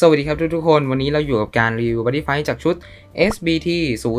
สวัสดีครับทุกๆคน วันนี้เราอยู่กับการรีวิวบั d ดี้ไฟจากชุด SBT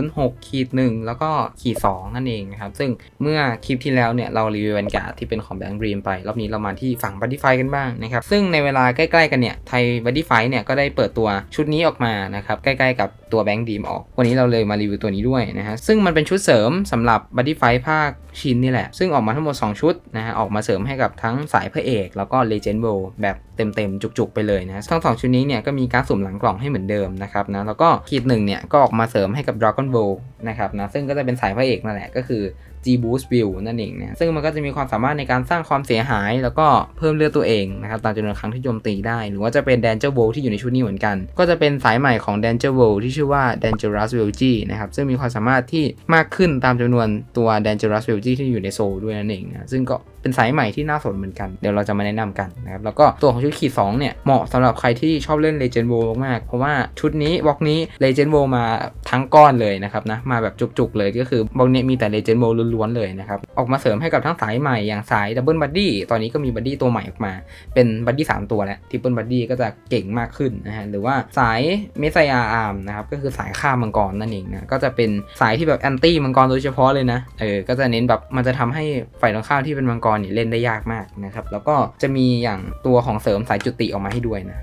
06ขีด1แล้วก็ขีด2นั่นเองนะครับ ซึ่งเมื่อคลิปที่แล้วเนี่ย เรารีวิวแวนการ์ดที่เป็นของแบงค์รีมไป รอบนี้เรามาที่ฝั่งบั d ดี้ไฟกันบ้างนะครับ ซึ่งในเวลาใกล้ๆกันเนี่ย ไทยบั d ดี้ไฟเนี่ย ก็ได้เปิดตัวชุดนี้ออกมานะครับ ใกล้ๆกับตัวแบงค์ดีมออก วันนี้เราเลยมารีวิวตัวนี้ด้วยนะฮะซึ่งมันเป็นชุดเสริมสำหรับบั d ดี้ไฟภาคชินนี่แหละ ซึ่งออกมาทั้งหมด 2 ชุดนะฮะออกมาเสริมให้กับทั้งสายพระเอก แล้วก็เลเจนด์โบแบบเต็มๆจุกๆไปเลยนะทั้งสองชุดนี้เนี่ยก็มีการดสุ่มหลังกล่องให้เหมือนเดิมนะครับนะแล้วก็ขีดหนึ่งเนี่ยก็ออกมาเสริมให้กับ Dragon Ball นะครับนะซึ่งก็จะเป็นสายพระเอกนั่นแหละก็คือ G Boost Build นั่นเองนะซึ่งมันก็จะมีความสามารถในการสร้างความเสียหาย แล้วก็เพิ่มเลือดตัวเองนะครับตามจำนวนครั้งที่โจมตีได้ หรือว่าจะเป็น Danger Bowl ที่อยู่ในชุดนี้เหมือนกัน ก็จะเป็นสายใหม่ของ Danger Bowl ที่ชื่อว่า Dangerous v e l g นะครับซึ่งมีความสามารถที่มากขึ้นตามจำนวนตัว Dangerous v e l g ที่อยู่ในโซลด้วยนั่นเองนะซึ่งก็ เป็นสายใหม่ที่น่าสนเหมือนกัน เดี๋ยวเราจะมาแนะนำกันนะครับ แล้วก็ตัวของชุดขีด2เนี่ย เหมาะสำหรับใครที่ชอบเล่น Legend w o มาก เพราะว่าชุดนี้บล็อกนี้ Legend w o มาทั้งก้อนเลยนะครับนะ มาแบบจุกๆเลยก็คือบล็อกนี้มีแต่ Legend w o ล้วนๆเลยนะครับ ออกมาเสริมให้กับทั้งสายใหม่อย่างสาย Double Buddy ตอนนี้ก็มี Buddy ตัวใหม่ออกมา เป็น Buddy 3ตัวแล้ว Triple Buddy ก็จะเก่งมากขึ้นนะฮะ หรือว่าสายเมสยาอาร์มนะครับ ก็คือสายฆ่ามังกรนั่นเองนะ ก็จะเป็นสายที่แบบแอนตี้มังกรโดยเฉพาะเลยนะ เออ ก็จะเน้นแบบมันจะทำให้ฝ่ายตรงข้ามที่เป็นมังกรเนี่ยเล่นได้ยากมากนะครับแล้วก็จะมีอย่างตัวของเสริมสายจุติออกมาให้ด้วยนะ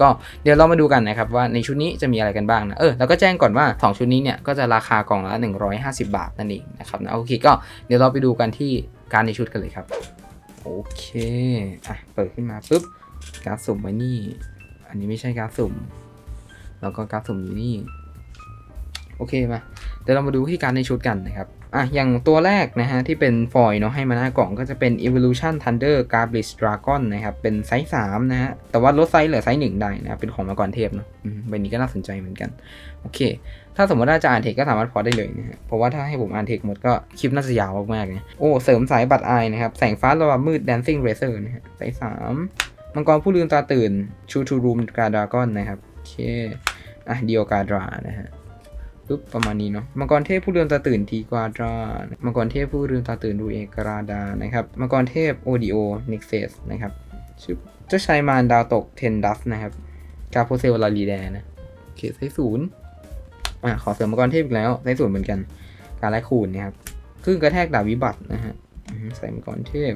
ก็เดี๋ยวเรามาดูกันนะครับว่าในชุดนี้จะมีอะไรกันบ้างนะเออแล้วก็แจ้งก่อนว่า 2 ชุดนี้เนี่ยก็จะราคากล่องละ 150 บาทนั่นเองนะครับนะโอเคก็เดี๋ยวเราไปดูกันที่การในชุดกันเลยครับโอเคอะเปิดขึ้นมาปุ๊บการสุ่มไว้นี่ อันนี้ไม่ใช่การสุ่ม แล้วก็การสุ่มอยู่นี่ โอเคมาเดี๋ยวเรามาดูที่การในชุดกันนะครับ อะอย่างตัวแรกนะฮะที่เป็นฟอยเนาะให้มาหน้ากล่องก็จะเป็น Evolution Thunder Garbage Dragon นะครับ เป็นไซส์3นะฮะ แต่ว่าลดไซส์เหลือไซส์1ได้นะครับเป็นของมังกรเทพเนาะใบนี้ก็น่าสนใจเหมือนกัน โอเค ถ้าสมมติว่าจะอ่านเทคก็สามารถพอได้เลยนะฮะเพราะว่าถ้าให้ผมอ่านเทคหมดก็คลิปน่าจะยาวมากๆเลยโอ้เสริมสายบัตรไอนะครับ แสงฟ้าระวามืด Dancing Racer นะฮะไซส์3มังกรผู้ลืมตาตื่นชูทูรูมกาดากอนนะครับโอเคอะเดียวกาดรานะฮะ ปุ๊บประมาณนี้เนาะมังกรเทพผู้เรือนตาตื่นทีกวาดรามังกรเทพผู้เรือนตาตื่นดูเอกราดานะครับมังกรเทพโอดิโอนิกเซสนะครับชื่อเจ้าชายมารดาวตกเทนดัสนะครับกาโพเซลลาลีแดนะโอเคไซศูนย์อะขอเสริมมังกรเทพอีกแล้วไซศูนย์เหมือนกัน การไล่คูณนะครับคลื่นกระแทกดาบวิบัตินะฮะใส่มังกรเทพ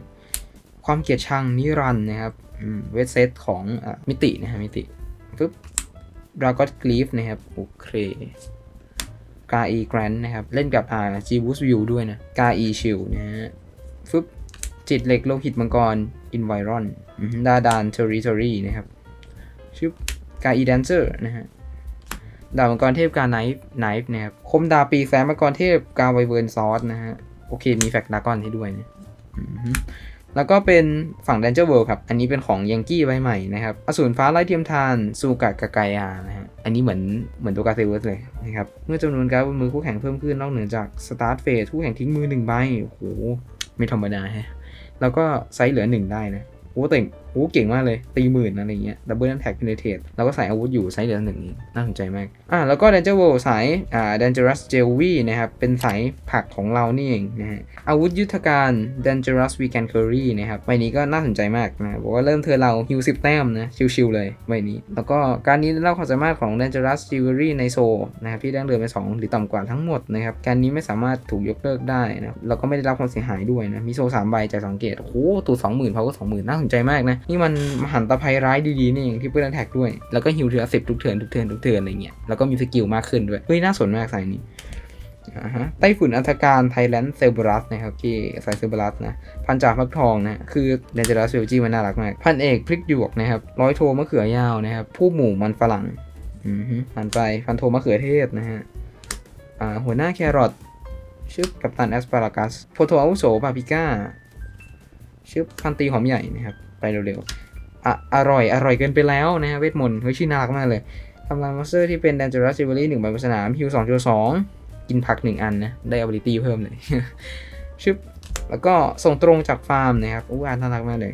ความเกลียดชังนิรันนะครับเวทเซตของอมิตินะฮะมิติปุ๊บดราก้อนกลีฟนะครับโอเค กาอีแกรนนะครับ เล่นกับอ่าจีบูสวิวด้วยนะกาอีชิลนะฮะฟึบจิตเหล็กโลหิตมังกรอินไวรอนดาดานเทอริทอรี่นะครับชื่อกาอีแดนเซอร์นะฮะดาบมังกรเทพกาไนฟ์ไนฟ์นะครับคมดาปีแสมังกรเทพกาไวเวิร์นซอสนะฮะโอเคมีแฟกดากอนให้ด้วยนะ แล้วก็เป็นฝั่ง Danger World ครับ อันนี้เป็นของยังกี้ใบใหม่นะครับ อสูรฟ้าไล่เทียมทานซูกะกะไกอานะฮะ อันนี้เหมือนเหมือนตัวกาเซเวิร์สเลยนะครับ เมื่อจำนวนการ์ดบนมือคู่แข่งเพิ่มขึ้นนอกเหนือจากสตาร์ทเฟสคู่แข่งทิ้งมือหนึ่งใบ โอ้โห ไม่ธรรมดาฮะ แล้วก็ไซส์เหลือหนึ่งได้นะ โอ้แต่ โอ้เก่งมากเลย ตีหมื่นอะไรเงี้ยดับเบิลแอนแท็กเพนเทตแล้วก็ใส่อาวุธอยู่ไซส์เหลือนหนึ่งน่าสนใจมากอ่าแล้วก็ Danger w o r l สายอ่า Dangerous Jelly นะครับ เป็นสายผักของเรานี่เองนะฮะอาวุธยุทธการ Dangerous Vegan Curry นะครับใบนี้ก็น่าสนใจมากนะบอกว่าเริ่มเธอเราฮิวสิบแต้มนะชิวๆเลยใบนี้ แล้วก็การนี้เล่าความสามารถของ Dangerous Jewelry ในโซนะครับที่ได้เดินไป 2 หรือต่ำกว่าทั้งหมดนะครับการนี้ไม่สามารถถูกยกเลิกได้นะแล้วก็ไม่ได้รับความเสียหายด้วยนะมีโซ3ใบจากสังเกตโอ้โหตัว20,000เขาก็20,000น่าสนใจมากนะนี่มันมหันตภัยร้ายดีๆนี่เองที่เพื่อนแท็กด้วย แล้วก็ฮิวเทือสิบทุกเทินทุกเทินทุกเทินอะไรเงี้ย แล้วก็มีสกิลมากขึ้นด้วย เฮ้ยน่าสนมากสายนี้ฮะไต้ฝุ่นอัตการไทแลนด์เซลบรัสนะครับที่สายเซลบรัสนะพันจ่าพักทองนะคือเดนเจอรัสเวลจีมันน่ารักมาก พันเอกพริกหยวกนะครับร้อยโทมะเขือยาวนะครับผู้หมู่มันฝรั่งอือฮึพันไปพันโทมะเขือเทศนะฮะอ่าหัวหน้าแครอทชื่อกัปตันแอสปารากัสโฟโตอาวุโสปาปิก้าชื่อพันตีหอมใหญ่นะครับ ไปเร็วๆอะอร่อย อร่อยเกินไปแล้วนะฮะเวทมนต์เฮ้ยชื่อน่ารักมากเลยทำลายมอนสเตอร์ที่เป็น Dangerous Rivalry หนึ่งใบบนสนามฮิวสองฮิวสองกินผักหนึ่งอันนะ ได้ ability เพิ่มเลยชึบแล้วก็ส่งตรงจากฟาร์มนะครับอู้อ่านน่ารักมากเลย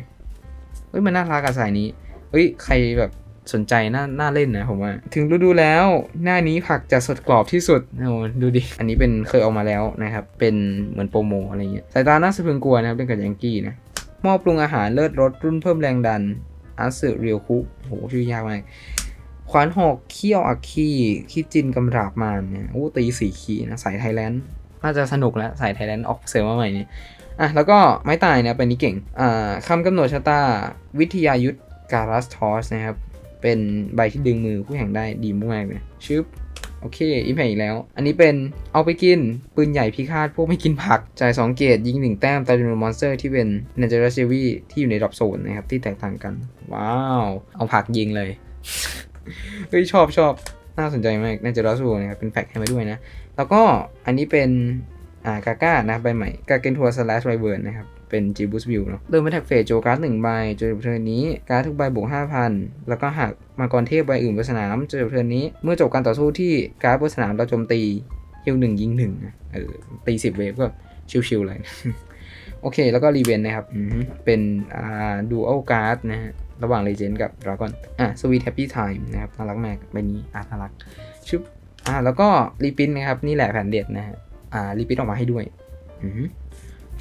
เฮ้ยมันน่ารักกับสายนี้เฮ้ยใครแบบสนใจน่าน่าเล่นนะผมว่า ถึงฤดูแล้วหน้านี้ผักจะสดกรอบที่สุดโอ้ดูดิ อันนี้เป็นเคยออกมาแล้วนะครับ เป็นเหมือนโปรโมอะไรเงี้ยสายตาน่าสะพรึงกลัวนะครับเล่นกับยังกี้นะ หม้อปรุงอาหารเลิศรสรุ่นเพิ่มแรงดันอาสึเรียวคุโหชื่อยากมากขวานหอกเขี้ยวอัคคีคิดจินกำราบมารเนี่ยโอ้ตีสี่ขีนะ สายไทยแลนด์น่าจะสนุกแล้ว สายไทยแลนด์ออกเสริมมาใหม่เนี่ยอะ แล้วก็ไม้ตายเนี่ยเป็นนี้เก่ง อ่าคำกำหนดชะตา วิทยายุทธการัสทอสนะครับ เป็นใบที่ดึงมือคู่แข่งได้ดีมากๆเลยชึบ โอเคอิมแพอีกแล้ว อันนี้เป็นเอาไปกิน ปืนใหญ่พิฆาตพวกไม่กินผัก จ่าย 2 เกตยิง 1 แต้มตายจำนวนมอนสเตอร์ที่เป็นเนเจอร์เซวีที่อยู่ในดรอปโซนนะครับ ที่แตกต่างกัน ว้าว เอาผักยิงเลย เฮ้ย ชอบชอบน่าสนใจมากเนเจอร์ซูนะครับ เป็นแฟกให้มาด้วยนะ แล้วก็อันนี้เป็นอ่ากาก้านะใบใหม่กาเกนทัวร์สแลชไวเบิร์นนะครับ เป็นจีบูสวิวเนาะเริ่มมาแท็กเฟสโจการ์ดหนึ่งใบจนจบเทิร์นนี้การ์ดทุกใบบวก5,000แล้วก็หากมังกรเทพใบอื่นบนสนามจนจบเทิร์นนี้ เมื่อจบการต่อสู้ที่การ์ดบนสนามเราโจมตีฮิวหนึ่งยิงหนึ่งเออตีสิบเวฟก็ชิวๆเลยโอเค แล้วก็รีเวนนะครับ เป็นอ่าดูอัลการ์ดนะฮะ ระหว่างเลเจนด์กับดราก้อน อะสวีทแฮปปี้ไทม์นะครับ น่ารักมากใบนี้อาร์ตน่ารัก ชึบ อ่าแล้วก็รีพินนะครับ นี่แหละแผ่นเด็ดนะฮะ อ่ารีพิทออกมาให้ด้วย อือ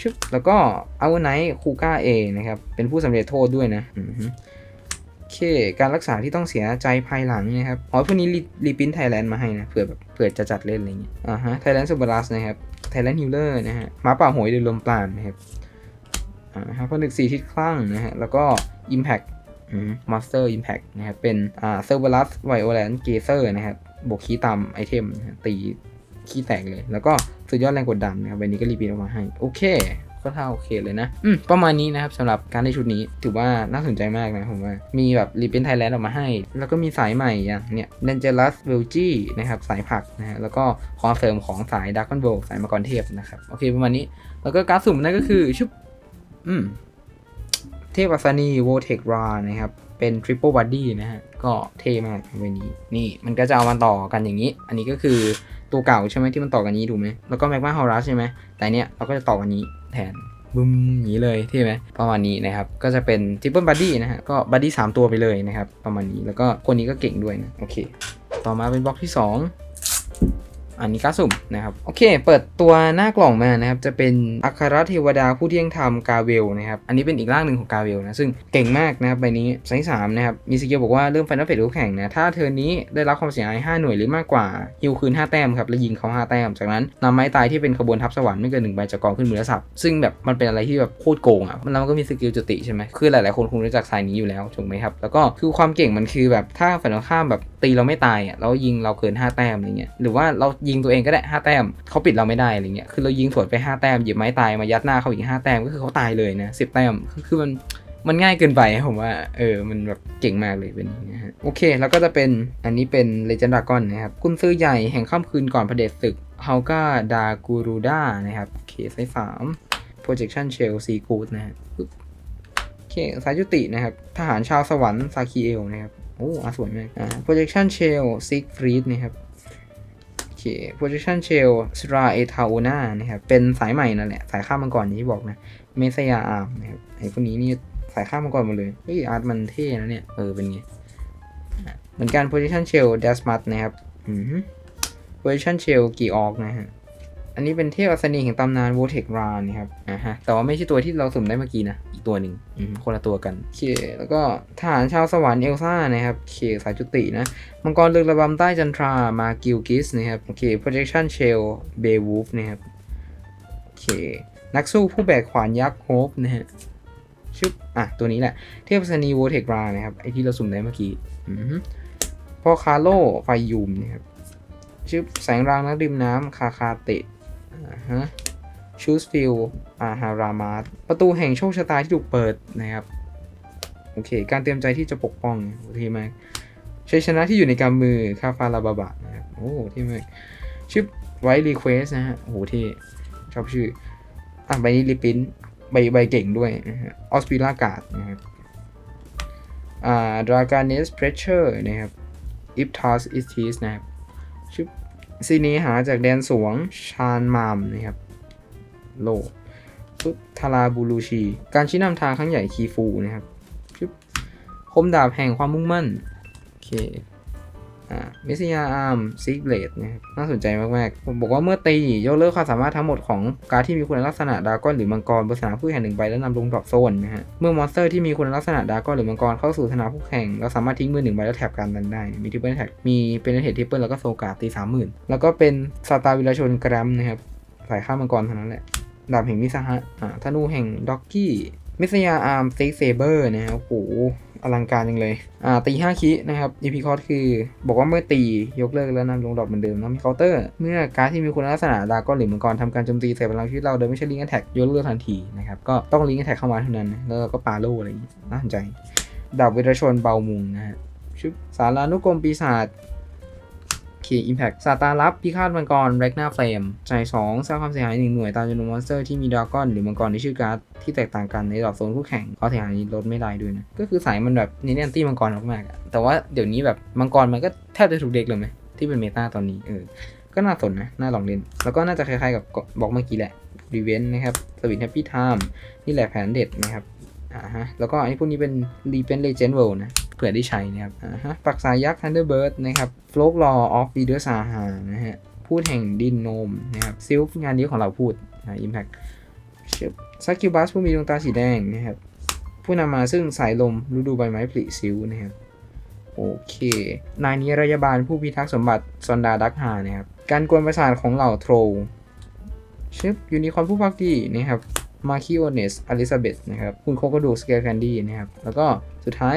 ชึบแล้วก็เอาไนท์คูก้าเอนะครับ เป็นผู้สำเร็จโทษด้วยนะโอเค การรักษาที่ต้องเสียใจภายหลังนะครับอ๋อพวกนี้รีรีพินไทยแลนด์มาให้นะ เผื่อแบบเผื่อจะจัดเล่นอะไรเงี้ยอ่าฮะไทยแลนด์ซูเปอร์ลัสนะครับไทยแลนด์ฮิลเลอร์นะฮะหมาป่าโหยเดือดลมปราณนะครับอ่าฮะผนึกสีทิศคลั่งนะฮะแล้วก็ Impact อืม Master Impact นะครับ เป็นอ่าเซอร์เวลัสไวโอแลนด์เกเซอร์นะครับ บวกคีย์ตามไอเทมตีขี้แตกเลย แล้วก็ สุดยอดแรงกดดันนะครับใบนี้ก็รีพีทออกมาให้ โอเค ก็ท่าโอเคเลยนะ อืม ประมาณนี้นะครับสำหรับการได้ชุดนี้ ถือว่าน่าสนใจมากนะผมว่า มีแบบรีเป็นไทยแลนด์ออกมาให้ แล้วก็มีสายใหม่อย่างเนี่ย Dangerous v e l g i นะครับ สายผักนะฮะ แล้วก็ของเสริมของสาย Dark o n v o l สายมังกรเทพนะครับ โอเค ประมาณนี้ แล้วก็การสุ่มนั่นก็คือชุบ อืม เทพอัศนีโวเทครานะครับเป็น Triple Body นะฮะ ก็เท่มากใบนี้ นี่มันก็จะเอามาต่อกันอย่างนี้ อันนี้ก็คือ ตัวเก่าใช่ไหมที่มันต่อกันนี้ถูกไหมแล้วก็แมกมาฮอรัสใช่ไหมแต่เนี้ยเราก็จะต่อกันนี้แทนบึ้มอย่างนี้เลยที่ไหมประมาณนี้นะครับ ก็จะเป็นทิปเปิลบัดดี้นะฮะ ก็บอดี้สามตัวไปเลยนะครับ ประมาณนี้แล้วก็คนนี้ก็เก่งด้วยนะ โอเค ต่อมาเป็นบล็อกที่ 2 อันนี้ก็สุ่มนะครับโอเค เปิดตัวหน้ากล่องมานะครับจะเป็นอัครเทวดาผู้เที่ยงธรรมกาเวลนะครับอันนี้เป็นอีกร่างหนึ่งของกาเวลนะซึ่งเก่งมากนะครับใบนี้ไซส์สามนะครับมีสกิลบอกว่าเริ่มไฟนอลเฟสคู่แข่งนะถ้าเทอนี้ได้รับความเสียหาย5หน่วยหรือมากกว่าฮิวคืน 5 แต้มครับแล้วยิงเขา5แต้มจากนั้นนำไม้ตายที่เป็นขบวนทัพสวรรค์ไม่เกินหนึ่งใบจากกองขึ้นมือและสับซึ่งแบบมันเป็นอะไรที่แบบโคตรโกงอะแล้วมันก็มีสกิลจุติใช่ไหมคือหลายๆคนคงรู้จักสายนี้อยู่แล้วถูกไหมครับแล้วก็คือความเก่งมันคือแบบถ้าฝ่ายตรงข้ามแบบ ตีเราไม่ตายอะแล้วยิงเราเกิน 5 แต้มอะไรเงี้ยหรือว่าเรายิงตัวเองก็ได้ 5 แต้มเขาปิดเราไม่ได้อะไรเงี้ยคือเรายิงสวนไป 5 แต้มหยิบไม้ตายมายัดหน้าเขาอีก 5 แต้มก็คือเขาตายเลยนะ10แต้มคือมันมันง่ายเกินไปผมว่า เออ มันแบบเก่งมากเลยเป็นนี้นะฮะ โอเค แล้วก็จะเป็น อันนี้เป็นเลเจนดากอนนะครับ คุณซื้อใหญ่แห่งค่ำคืนก่อนเด็จศึกเฮากาดากูรูด้านะครับเคไซส์สาม projection shell ซีกูดนะฮะโอเคสายจุตินะครับ ทหารชาวสวรรค์ซาคีเอลนะครับ โอ้อาสวยมากอ่า projection shell ซิกฟรีดนะครับโอเค projection shell สราเอทาโอนานะครับ เป็นสายใหม่นั่นแหละ สายข้ามมังกรอย่างที่บอกนะ เมสยาอาร์มนะครับไอ้พวกนี้นี่สายข้ามมังกรหมดเลย เฮ้ยอาร์ตมันเท่นะเนี่ย เออ เป็นไง เหมือนกัน projection shell d a s m a t นะครับ อืม projection shell กีออกนะฮะ อันนี้เป็นเทพอัศนีแห่งตำนานโวเทครานะครับอ่าฮะแต่ว่าไม่ใช่ตัวที่เราสุ่มได้เมื่อกี้นะ อีกตัวหนึ่งอืมคนละตัวกันโอเคแล้วก็ทหารชาวสวรรค์เอลซ่านะครับโอเคสายจุตินะ มังกรเรืองระบำใต้จันทรามากิลกิสนะครับโอเค projection shell เบวูฟนะครับโอเค นักสู้ผู้แบกขวานยักษ์โฮปนะฮะชุบอะ ตัวนี้แหละ เทพอัศนีโวเทครานะครับ ไอที่เราสุ่มได้เมื่อกี้อืมพ่อคาโลไฟยูมนะครับชื่อแสงรางนักริมน้ำคาคาเตะ ฮะชูสฟิลอาฮารามาสประตูแห่งโชคชะตาที่ถูกเปิดนะครับ โอเค การเตรียมใจที่จะปกป้องโอเคมากชัยชนะที่อยู่ในกำมือคาฟาลาบาบะนะครับ โอ้ที่มากชื่อไวรีเควสนะฮะ โอ้โหที่ชอบชื่อ อะใบนี้รีพินใบใบเก่งด้วยนะฮะออสปิลากาดนะครับอ่าดราการเนสเพรสเชอร์นะครับอิฟทัสอิสทีสนะครับชื่อ ซีนี้หาจากแดนสวงชานมามนะครับ โลซุทาราบูลูชี การชี้นำทางครั้งใหญ่คีฟูนะครับคมดาบแห่งความมุ่งมั่น โอเค มิสยาอาร์มซิกเบลดนะครับน่าสนใจมากๆผมบอกว่าเมื่อตียกเลิกความสามารถทั้งหมดของการที่มีคุณลักษณะดาก้อนหรือมังกรบนสนามผู้แข่งหนึ่งใบแล้วนำลงดรอปโซนนะฮะเมื่อมอนสเตอร์ที่มีคุณลักษณะดาก้อนหรือมังกรเข้าสู่สนามผู้แข่งเราสามารถทิ้งมือหนึ่งใบแล้วแถบการนั้นได้ มีทิปเปิลแท็กมีเป็นเททริปเปิลแล้วก็โซกาตีสามหมื่นแล้วก็เป็นซาตาวิลชนกรัมนะครับสายข้ามังกรเท่านั้นแหละดาบแห่งมิสหะอ่าธนูแห่งด็อกกี้มิสยาอาร์มซิกเซเบอร์นะครับโอ้โห อลังการจังเลย อ่าตี5คินะครับอีพีคอร์สคือ บอกว่าเมื่อตียกเลิกแล้วนำลงดอกเหมือนเดิมนะมีเคาน์เตอร์ เมื่อการที่มีคุณลักษณะดาก้อนหรือมังกรทำการโจมตีใส่พลังชีวิตเราโดยไม่ใช่ลิงก์แท็กยกเลิกทันทีนะครับก็ต้องลิงก์แท็กเข้ามาเท่านั้นแล้วเราก็ปาโลอะไรอย่างงี้น่าสนใจดาบเวทชนเบามุงนะฮะชุบสารานุกรมปีศาจ คีอิมแพคซาตารับพิฆาตมังกรแร็กนาเฟลมจ่าย2สร้างความเสียหาย 1 หน่วยตามจำนวนมอนสเตอร์ที่มีดราก้อนหรือมังกรในชื่อการ์ดที่แตกต่างกันในดอกโซนคู่แข่งความเสียหายนี้ลดไม่ได้ด้วยนะ ก็คือสายมันแบบนี่แอนตี้มังกรมากๆแต่ว่าเดี๋ยวนี้แบบมังกรมันก็แทบจะถูกเด็กเลยไหมที่เป็นเมตาตอนนี้เออก็น่าสนนะ น่าลองเล่น แล้วก็น่าจะคล้ายๆกับบอกเมื่อกี้แหละรีเวนนะครับสวินแฮปปี้ไทม์นี่แหละแผนเด็ดนะครับอ่าฮะแล้วก็อันนี้พวกนี้เป็นรีเป็นเลเจนด์เวิลด์นะ เผื่อได้ใช้นะครับอ่าฮะปักสายยักษ์ Thunderbird นะครับโฟลกลอออฟวีเดอร์ซาฮานะฮะพูดแห่งดินโนมนะครับซิลฟ์งานนี้ของเราพูดนะอิมแพคซักคิวบัสผู้มีดวงตาสีแดงนะครับผู้นำมาซึ่งสายลมฤดูใบไม้ผลิซิลนะครับโอเค นายนิรยาบาลผู้พิทักษ์สมบัติซอนดาดักฮานะครับ การกวนประสาทของเหล่าโทรชึบยูนิคอร์นผู้พักดีนะครับมาคิโอเนสอลิซาเบธนะครับ คุณโคกระดูสเกลแคนดี้นะครับ แล้วก็สุดท้าย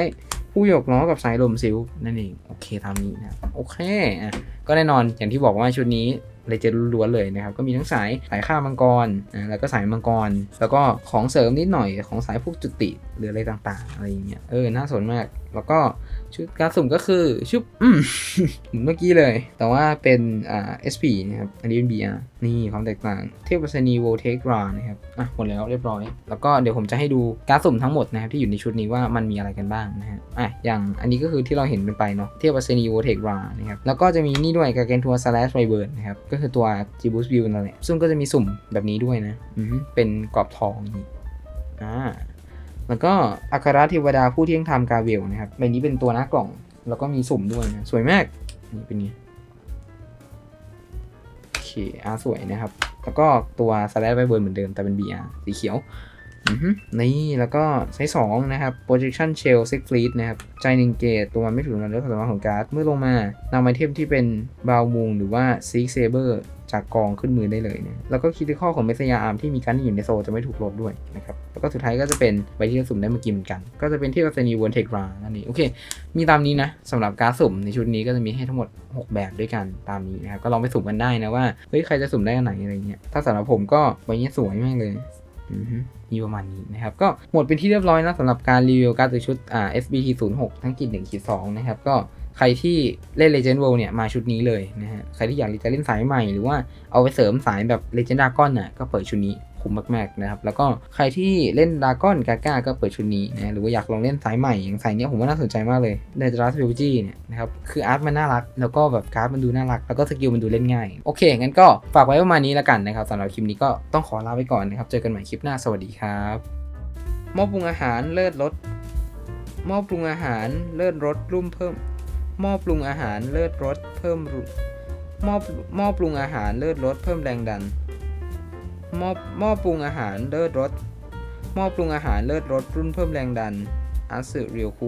ผู้หยกล้อกับสายลมซิลนั่นเองโอเคตามนี้นะโอเคอะก็แน่นอนอย่างที่บอกว่าชุดนี้เลยจะล้วนเลยนะครับ ก็มีทั้งสายสายข้ามมังกรนะแล้วก็สายมังกร แล้วก็ของเสริมนิดหน่อยของสายพวกจุติหรืออะไรต่างๆอะไรอย่างเงี้ยเออน่าสนมากแล้วก็ ชุดการสุ่มก็คือชุบอืมเหมือนเมื่อกี้เลย แต่ว่าเป็นอ่า SP นะครับ อันนี้เป็น BR นี่ความแตกต่าง เทพประสนีโวเทกรานะครับ อะหมดแล้วเรียบร้อย แล้วก็เดี๋ยวผมจะให้ดูการสุ่มทั้งหมดนะครับ ที่อยู่ในชุดนี้ว่ามันมีอะไรกันบ้างนะฮะ อะ อย่างอันนี้ก็คือที่เราเห็นกันไปเนาะ เทพประสนีโวเทกรานะครับ แล้วก็จะมีนี่ด้วยกาเกนทัวร์สแลชไวเบิร์นนะครับ ก็คือตัว g b o o s t View นั่นแหละ ซึ่งก็จะมีสุ่มแบบนี้ด้วยนะ อือฮึเป็นกรอบทองนี้อ่า แล้วก็อัครเทวดาผู้เที่ยงธรรมกาเวลนะครับใบนี้เป็นตัวหน้ากล่อง แล้วก็มีสุ่มด้วยนะสวยมากนี่เป็นไงโอเคอาสวยนะครับ แล้วก็ตัวสแลชไบเบิร์นเหมือนเดิมแต่เป็น BR สีเขียว นี่แล้วก็ไซส์สองนะครับ projection shell six fleet นะครับใจหนึ่งเกตตัวมันไม่ถูกนำเลือกความสามารถของการ์ด เมื่อลงมานำไอเทมที่เป็นบาวมูงหรือว่า six saber จากกองขึ้นมือได้เลยนะแล้วก็คิติคอของเมสยาอาร์มที่มีการที่อยู่ในโซลจะไม่ถูกลบด้วยนะครับ แล้วก็สุดท้ายก็จะเป็นใบที่เราสุ่มได้เมื่อกี้เหมือนกัน ก็จะเป็นที่วัสนีวนเทกรานั่นเองโอเค มีตามนี้นะสำหรับการสุ่มในชุดนี้ก็จะมีให้ทั้งหมด 6 แบบด้วยกันตามนี้นะครับ ก็ลองไปสุ่มกันได้นะว่า เฮ้ย ใครจะสุ่มได้อันไหนอะไรเงี้ย ถ้าสำหรับผมก็ใบนี้สวยมากเลย มีประมาณนี้นะครับ ก็หมดเป็นที่เรียบร้อยนะสำหรับการรีวิวการ์ดตัวชุดอ่า SBT 0 6ทั้งกิจ1กิจ2นะครับ ก็ใครที่เล่น Legend World เนี่ย มาชุดนี้เลยนะฮะ ใครที่อยากจะเล่นสายใหม่หรือว่าเอาไปเสริมสายแบบ Legend Dragon น่ะก็เปิดชุดนี้ คุ้มมากๆนะครับ แล้วก็ใครที่เล่นดากอนกาก้าก็เปิดชุดนี้นะหรือว่าอยากลองเล่นสายใหม่อย่างสายเนี้ยผมว่าน่าสนใจมากเลยในดราส Trilogy เนี่ยนะครับคืออาร์ตมันน่ารัก แล้วก็แบบการ์ดมันดูน่ารัก แล้วก็สกิลมันดูเล่นง่าย โอเค งั้นก็ฝากไว้ประมาณนี้แล้วกันนะครับสำหรับคลิปนี้ก็ต้องขอลาไปก่อนนะครับเจอกันใหม่คลิปหน้าสวัสดีครับหม้อปรุงอาหารเลิศรสหม้อปรุงอาหารเลิศรสรุ่มเพิ่มหม้อปรุงอาหารเลิศรสเพิ่มรุ่มหม้อหม้อปรุงอาหารเลิศรสเพิ่มแรงดัน หม้อหม้อปรุงอาหารเลิศรสหม้อปรุงอาหารเลิศรสรุ่นเพิ่มแรงดันอาสึเรียวคุ